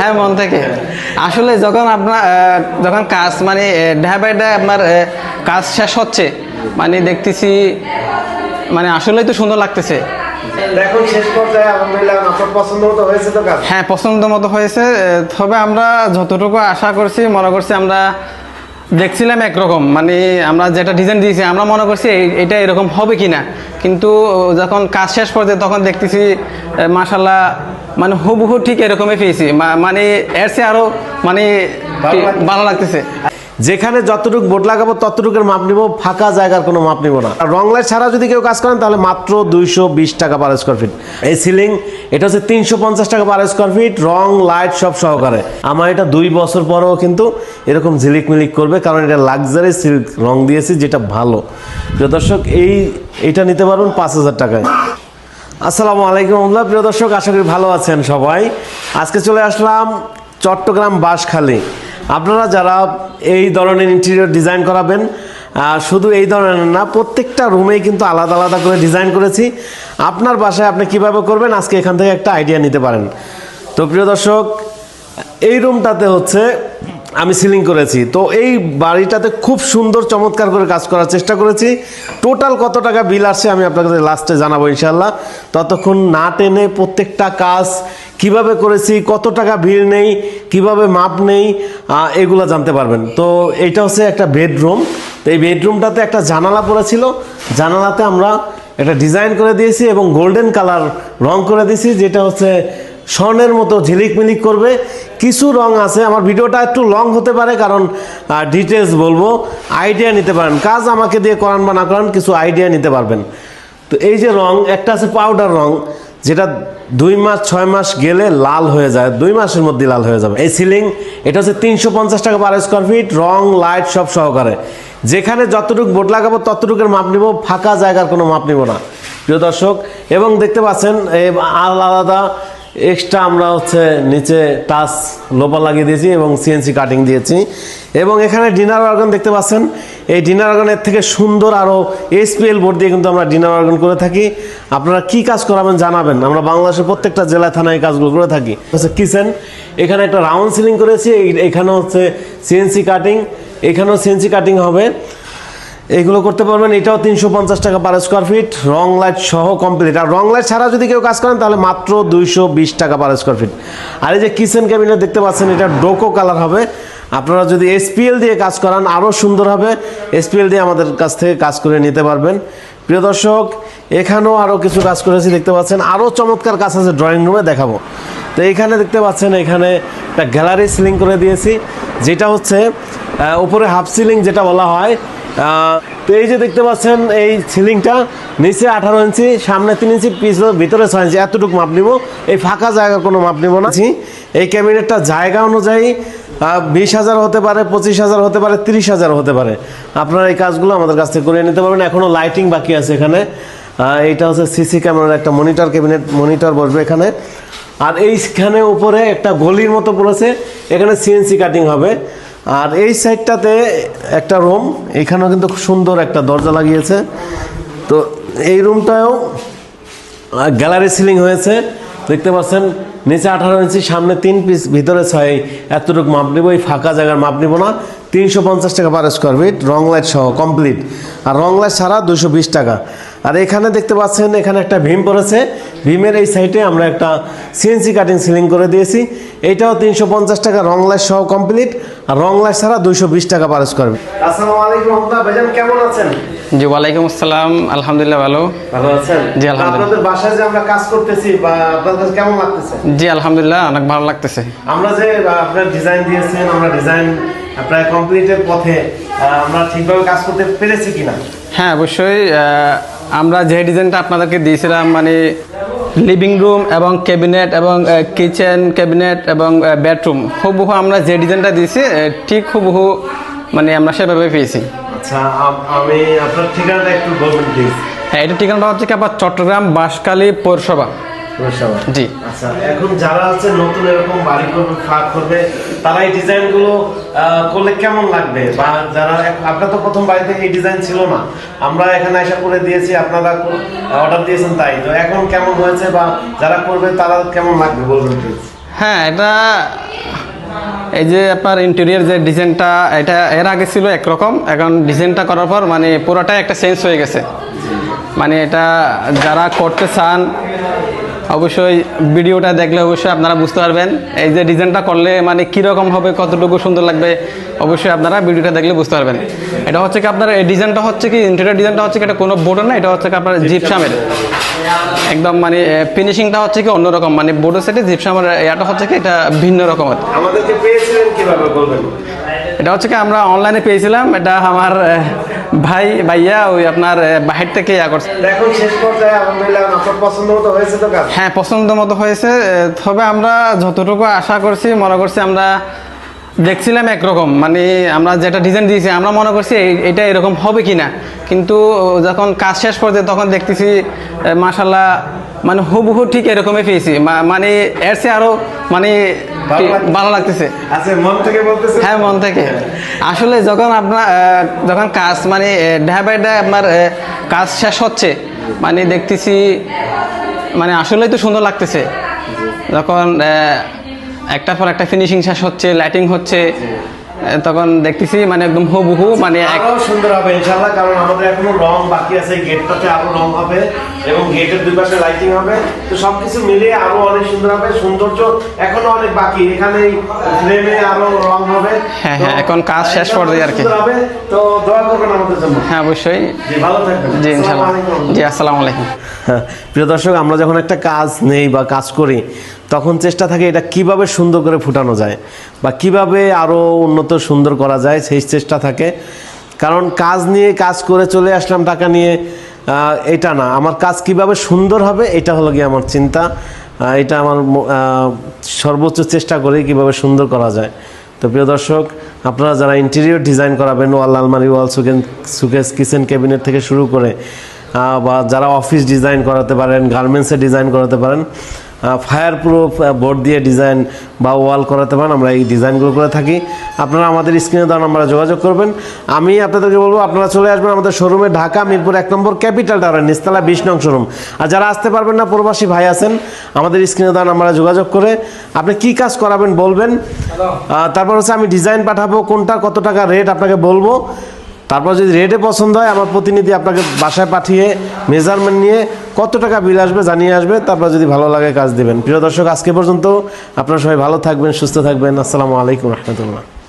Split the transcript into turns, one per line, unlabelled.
হ্যাঁ মন থেকে। আসলে যখন আপনার যখন কাজ মানে ঢাবাইটা আপনার কাজ শেষ হচ্ছে মানে দেখতেছি মানে আসলেই তো সুন্দর লাগতেছে। হ্যাঁ পছন্দ মতো হয়েছে তবে আমরা যতটুকু আশা করছি মনে করছি আমরা দেখছিলাম একরকম মানে আমরা যেটা ডিজাইন দিয়েছি আমরা মনে করছি এটা এরকম হবে কি না কিন্তু যখন কাজ শেষ পর্যায়ে তখন দেখতেছি মাসাল্লাহ মানে হুবহু ঠিক এরকমই পেয়েছি মানে এর চেয়ে আরও মানে
ভালো লাগতেছে। যেখানে যতটুকু বোর্ড লাগাবো ততটুকুর মাপ নিব ফাঁকা জায়গার কোনো মাপ নিব না। আর রং লাইট ছাড়া যদি কেউ কাজ করেন তাহলে মাত্র দুইশো বিশ টাকা পার স্কোয়ার ফিট এই সিলিং এটা হচ্ছে তিনশো পঞ্চাশ টাকা পার স্কোয়ার ফিট রং লাইট সব সহকারে। আমার এটা দুই বছর পরেও কিন্তু এরকম ঝিলিক মিলিক করবে কারণ এটা লাক্সারি সিল্ক রং দিয়েছি যেটা ভালো। প্রিয় দর্শক এই এটা নিতে পারবেন পাঁচ হাজার টাকায়। আসসালামু আলাইকুম রহমতুল্লাহ। প্রিয় দর্শক, আশা করি ভালো আছেন সবাই। আজকে চলে আসলাম চট্টগ্রাম বাঁশখালী। আপনারা যারা এই ধরনের ইন্টেরিয়র ডিজাইন করাবেন শুধু এই ধরনের না, প্রত্যেকটা রুমেই কিন্তু আলাদা আলাদা করে ডিজাইন করেছি। আপনার বাসায় আপনি কীভাবে করবেন, আজকে এখান থেকে একটা আইডিয়া নিতে পারেন। তো প্রিয় দর্শক, এই রুমটাতে হচ্ছে আমি সিলিং করেছি। তো এই বাড়িটাতে খুব সুন্দর, চমৎকার করে কাজ করার চেষ্টা করেছি। টোটাল কত টাকা বিল আসছে আমি আপনাদের লাস্টে জানাব ইনশাল্লাহ ততক্ষণ না টেনে প্রত্যেকটা কাজ কীভাবে করেছি, কত টাকা বিল নেই, কীভাবে মাপ নেই এগুলো জানতে পারবেন। তো এইটা হচ্ছে একটা বেডরুম তো এই বেডরুমটাতে একটা জানালা পড়েছিল। জানালাতে আমরা একটা ডিজাইন করে দিয়েছি এবং গোল্ডেন কালার রং করে দিয়েছি, যেটা হচ্ছে স্বর্ণের মতো ঝিলিক মিলিক করবে। কিছু রং আছে, আমার ভিডিওটা একটু লং হতে পারে, কারণ ডিটেলস বলব। আইডিয়া নিতে পারেন। কাজ আমাকে দিয়ে করান বা না করান, কিছু আইডিয়া নিতে পারবেন। তো এই যে রং, একটা আছে পাউডার রং, যেটা দুই মাস, ছয় মাস গেলে লাল হয়ে যায়। দুই মাসের মধ্যে লাল হয়ে যাবে। এই সিলিং এটা হচ্ছে তিনশো পঞ্চাশ টাকা পার স্কোয়ার ফিট রং লাইট সব সহকারে। যেখানে যতটুকু বোর্ড লাগাবো, ততটুকুর মাপ নিব। ফাঁকা জায়গার কোনো মাপ নিব না। প্রিয় দর্শক, এবং দেখতে পাচ্ছেন আলাদা এক্সট্রা আমরা হচ্ছে নিচে টাচ লোপা লাগিয়ে দিয়েছি এবং সিএনসি কাটিং দিয়েছি। এবং এখানে ডিনার অর্গান দেখতে পাচ্ছেন। এই ডিনার অর্গানের থেকে সুন্দর আরও এসপিএল বোর্ড দিয়ে কিন্তু আমরা ডিনার অর্গান করে থাকি। আপনারা কি কাজ করাবেন জানাবেন। আমরা বাংলাদেশের প্রত্যেকটা জেলা থানায় কাজগুলো করে থাকি। হচ্ছে কিচেন। এখানে একটা রাউন্ড সিলিং করেছি। এখানে হচ্ছে সিএনসি কাটিং এখানেও সিএনসি কাটিং হবে। এগুলো করতে পারবেন। এটাও তিনশো পঞ্চাশ টাকা পার স্কোয়ার ফিট রং লাইট সহ কমপ্লিট আর রং লাইট ছাড়া যদি কেউ কাজ করেন, তাহলে মাত্র দুইশো বিশ টাকা পার স্কোয়ার ফিট আর এই যে কিচেন ক্যাবিনেট দেখতে পাচ্ছেন, এটা ডোকো কালার হবে। আপনারা যদি এসপিএল দিয়ে কাজ করান আরও সুন্দর হবে। এসপিএল দিয়ে আমাদের কাছ থেকে কাজ করে নিতে পারবেন। প্রিয় দর্শক, এখানেও আরও কিছু কাজ করেছি, দেখতে পাচ্ছেন। আরও চমৎকার কাজ আছে ড্রয়িং রুমে দেখাবো। তো এইখানে দেখতে পাচ্ছেন, এখানে একটা গ্যালারি সিলিং করে দিয়েছি। যেটা হচ্ছে উপরে হাফ সিলিং যেটা বলা হয় তো এই যে দেখতে পাচ্ছেন, এই সিলিংটা নিচে আঠারো ইঞ্চি, সামনে তিন ইঞ্চি, পিছনে ভিতরে ছয় ইঞ্চি। এতটুকু মাপ নিব। এই ফাঁকা জায়গার কোনো মাপ নিব না। এই ক্যাবিনেটটা জায়গা অনুযায়ী বিশ হাজার হতে পারে, পঁচিশ হাজার হতে পারে, তিরিশ হাজার হতে পারে। আপনারা এই কাজগুলো আমাদের কাছ থেকে করিয়ে নিতে পারবেন। এখনও লাইটিং বাকি আছে এখানে। এটা হচ্ছে সিসি ক্যামেরার একটা মনিটর ক্যাবিনেট, মনিটর বসবে এখানে। আর এইখানে উপরে একটা গলির মতো পড়েছে। এখানে সিএনসি কাটিং হবে। আর এই সাইডটাতে একটা রুম, এখানেও কিন্তু সুন্দর একটা দরজা লাগিয়েছে। তো এই রুমটাও গ্যালারি সিলিং হয়েছে। দেখতে পাচ্ছেন, নিচে আঠারো ইঞ্চি, সামনে তিন পিস ভিতরে ছয়, এতটুকু মাপ নিব, এই ফাঁকা জায়গার মাপ নিব না। তিনশো পঞ্চাশ টাকা পার স্কোয়ার ফিট রং লাইট সহ কমপ্লিট আর রং লাইট ছাড়া দুশো বিশ টাকা। আর এখানে দেখতে পাচ্ছেন, এখানে একটা ভীম পড়েছে। ভীমের এই সাইডে আমরা একটা সিএনসি কাটিং সিলিং করে দিয়েছি। এইটাও তিনশো পঞ্চাশ টাকা রং লাইট সহ কমপ্লিট আর রং লাইট ছাড়া দুইশো বিশ টাকা পার স্কোয়ার ফিট আসসালামু আলাইকুম ভাইজান কেমন আছেন?
জি ওয়ালাইকুম আসসালাম। আলহামদুলিল্লাহ ভালো।
ভালো আছেন?
জি, আলহামদুলিল্লাহ।
আপনাদের বাসায় যে আমরা কাজ করতেছি বা আপনার কাছে কেমন লাগতেছে?
জি আলহামদুলিল্লাহ অনেক ভালো লাগতেছে।
আমরা যে আপনার ডিজাইন দিয়েছেন আমরা ডিজাইন প্রায় কমপ্লিটের পথে আমরা ঠিকভাবে কাজ করতে পেরেছি কিনা?
হ্যাঁ অবশ্যই আমরা যে ডিজাইনটা আপনাদেরকে দিয়েছিলাম মানে লিভিং রুম এবং ক্যাবিনেট এবং কিচেন ক্যাবিনেট এবং বেডরুম হুবহু আমরা যে ডিজাইনটা দিয়েছি ঠিক হুবহু মানে আমরা সেভাবে পেয়েছি।
আচ্ছা আমি আপনার ঠিকানাটা একটু বলবেন প্লিজ
হ্যাঁ এটা ঠিকানাটা হচ্ছে কি আবার চট্টগ্রাম বাঁশখালী পৌরসভা। জি।
আচ্ছা এখন যারা হচ্ছে নতুন এরকম বাড়ি করবে ফ্ল্যাট করবে তারা এই ডিজাইনগুলো করলে কেমন লাগবে? বা যারা আপনার তো প্রথম বাড়িতে এই ডিজাইন ছিল না। আমরা এখানে আশা করে দিয়েছি আপনারা অর্ডার দিয়েছেন তাই। তো এখন কেমন হয়েছে বা যারা করবে তারা কেমন লাগবে বলবেন প্লিজ
হ্যাঁ এটা এই যে আপনার ইন্টেরিয়ার যে ডিজাইনটা এটা এর আগে ছিল একরকম। এখন ডিজাইনটা করার পর মানে পুরোটাই একটা চেঞ্জ হয়ে গেছে। মানে এটা যারা করতে চান অবশ্যই ভিডিওটা দেখলে অবশ্যই আপনারা বুঝতে পারবেন। এই যে ডিজাইনটা করলে মানে কীরকম হবে, কতটুকু সুন্দর লাগবে, অবশ্যই আপনারা ভিডিওটা দেখলে বুঝতে পারবেন। এটা হচ্ছে কি আপনার, এই ডিজাইনটা হচ্ছে কি ইন্টেরিয়ার ডিজাইনটা হচ্ছে কি, এটা কোনো বোর্ডের না, এটা হচ্ছে কি আপনার জিপসামের। একদম মানে ফিনিশিংটা হচ্ছে কি অন্যরকম মানে বোর্ডের সেটে জিপসামের এটা হচ্ছে কি এটা ভিন্ন রকমের
আমাদেরকে পেয়েছিলেন কীভাবে বলবেন?
এটা হচ্ছে কি আমরা অনলাইনে পেয়েছিলাম এটা আমার ভাই ভাইয়া ওই আপনার বাহির থেকে ইয়া করছে।
দেখুন শেষ পর্যায়ে আলহামদুলিল্লাহ আপনার পছন্দ মতো হয়েছে তো কাজ?
হ্যাঁ পছন্দ মতো হয়েছে তবে আমরা যতটুকু আশা করছি মনে করছি আমরা দেখছিলাম একরকম মানে আমরা যেটা ডিজাইন দিয়েছি আমরা মনে করছি এটা এরকম হবে কি না কিন্তু যখন কাজ শেষ পর্যায়ে তখন দেখতেছি মাসাল্লাহ মানে হুবহু ঠিক এরকমই পেয়েছি। মানে এর চেয়ে আরও মানে
ভালো
লাগতেছে।
আচ্ছা মন থেকে
হ্যাঁ মন থেকে। আসলে যখন আপনার যখন কাজ মানে ডে বাই ডে আপনার কাজ শেষ হচ্ছে মানে দেখতেছি মানে আসলেই তো সুন্দর লাগতেছে। যখন একটার পর একটা ফিনিশিং শেষ হচ্ছে লাইটিং হচ্ছে তখন দেখতেছি মানে একদম হুবহু মানে এক
আরও সুন্দর হবে ইনশাআল্লাহ কারণ আমাদের এখনও রং বাকি আছে গেটটাতে আরও রং হবে এবং গেটের দুই পাশে লাইটিং হবে। তো সবকিছু মিলিয়ে আরও অনেক সুন্দর হবে সৌন্দর্য এখনও অনেক বাকি এখানে ফ্রেমে আরও রং হবে।
হ্যাঁ, হ্যাঁ, এখন কাজ শেষ পর্যায়ে আর কি।
হবে তো দোয়া করবেন আমাদের জন্য।
হ্যাঁ অবশ্যই।
জি ভালো থাকবেন।
জি ইনশাল্লাহ
আলাইকুম।
জি আসসালামু আলাইকুম।
হ্যাঁ, প্রিয় দর্শক আমরা যখন একটা কাজ নেই বা কাজ করি তখন চেষ্টা থাকে এটা কীভাবে সুন্দর করে ফুটানো যায় বা কীভাবে আরও উন্নত সুন্দর করা যায়, সেই চেষ্টা থাকে। কারণ কাজ নিয়ে কাজ করে চলে আসলাম টাকা নিয়ে এটা না। আমার কাজ কীভাবে সুন্দর হবে, এটা হলো গিয়ে আমার চিন্তা। এটা আমার সর্বোচ্চ চেষ্টা করি কীভাবে সুন্দর করা যায়। তো প্রিয় দর্শক, আপনারা যারা ইন্টেরিয়র ডিজাইন করাবেন, ওয়াল, আলমারি, ওয়াল, সুকেন, সুকেস কিচেন ক্যাবিনেট থেকে শুরু করে বা যারা অফিস ডিজাইন করাতে পারেন গার্মেন্টসে ডিজাইন করাতে পারেন ফায়ার প্রুফ বোর্ড দিয়ে ডিজাইন বা ওয়াল করাতে পারেন আমরা এই ডিজাইনগুলো করে থাকি। আপনারা আমাদের স্ক্রিনে দেওয়া নাম্বারে যোগাযোগ করবেন। আমি আপনাদেরকে বলব আপনারা চলে আসবেন আমাদের শোরুমে ঢাকা মিরপুর এক নম্বর ক্যাপিটাল টাওয়ার নিচতলা বিশ নং শোরুম আর যারা আসতে পারবেন না প্রবাসী ভাই আছেন আমাদের স্ক্রিনে দেওয়া নাম্বারে যোগাযোগ করে আপনি কি কাজ করাবেন বলবেন। তারপর হচ্ছে আমি ডিজাইন পাঠাবো কোনটা কত টাকা রেট আপনাকে বলব। তারপর যদি রেটে পছন্দ হয়, আমার প্রতিনিধি আপনাকে বাসায় পাঠিয়ে মেজারমেন্ট নিয়ে কত টাকা বিল আসবে জানিয়ে আসবে, তারপর যদি ভালো লাগে কাজ দেবেন। প্রিয় দর্শক, আজকে পর্যন্ত আপনারা সবাই ভালো থাকবেন, সুস্থ থাকবেন। আসসালামু আলাইকুম রহমতুল্লাহ।